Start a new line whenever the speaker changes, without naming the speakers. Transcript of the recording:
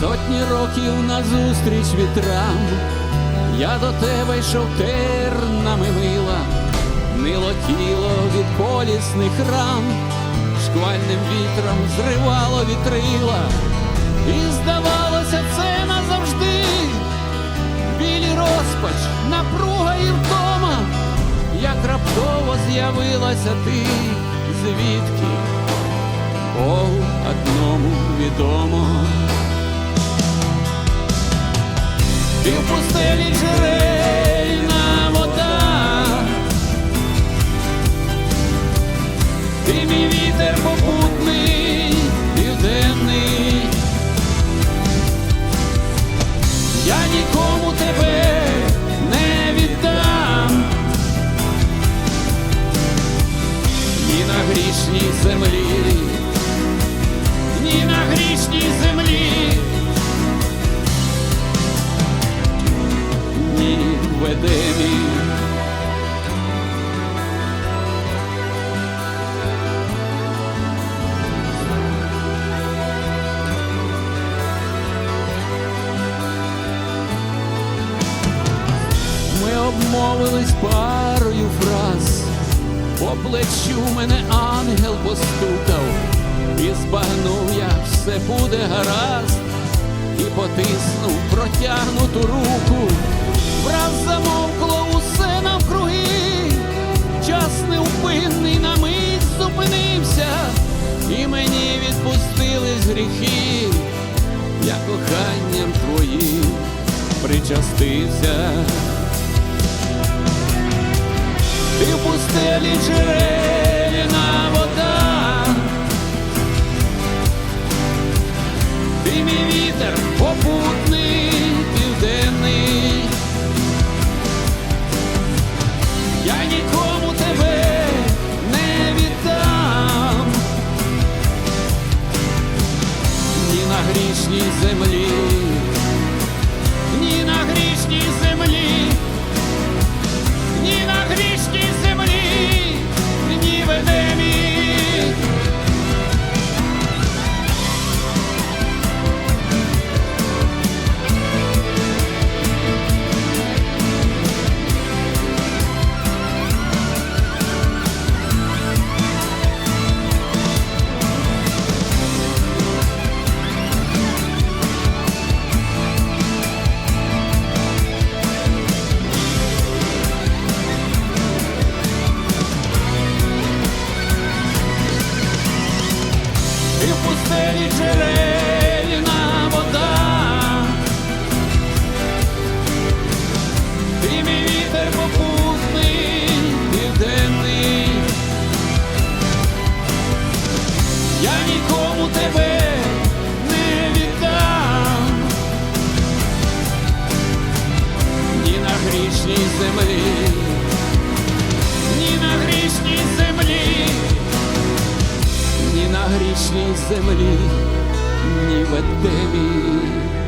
Сотні років назустріч вітрам, я до тебе йшов тернами мила, мило тіло від колісних рам, шквальним вітром зривало вітрила, і здавалося, це назавжди, білі розпач, напруга і втома, як раптово з'явилася ти, звідки? Богу одному відомо. І в пустелі джерельна обмовились парою фраз, по плечу мене ангел постукав, і збагнув я, все буде гаразд, і потиснув протягнуту руку, враз замовкло усе навкруги, час неупинний на мить зупинився, і мені відпустились гріхи, я коханням твоїм причастився. І в джерельна вода, ти мій вітер попутний південний, я нікому тебе не віддам, ні на грішній землі, і в пустелі джерельна вода, ти мій вітер південний, я нікому тебе не віддам, ні на грішній землі, грішній землі, ні в Едемі.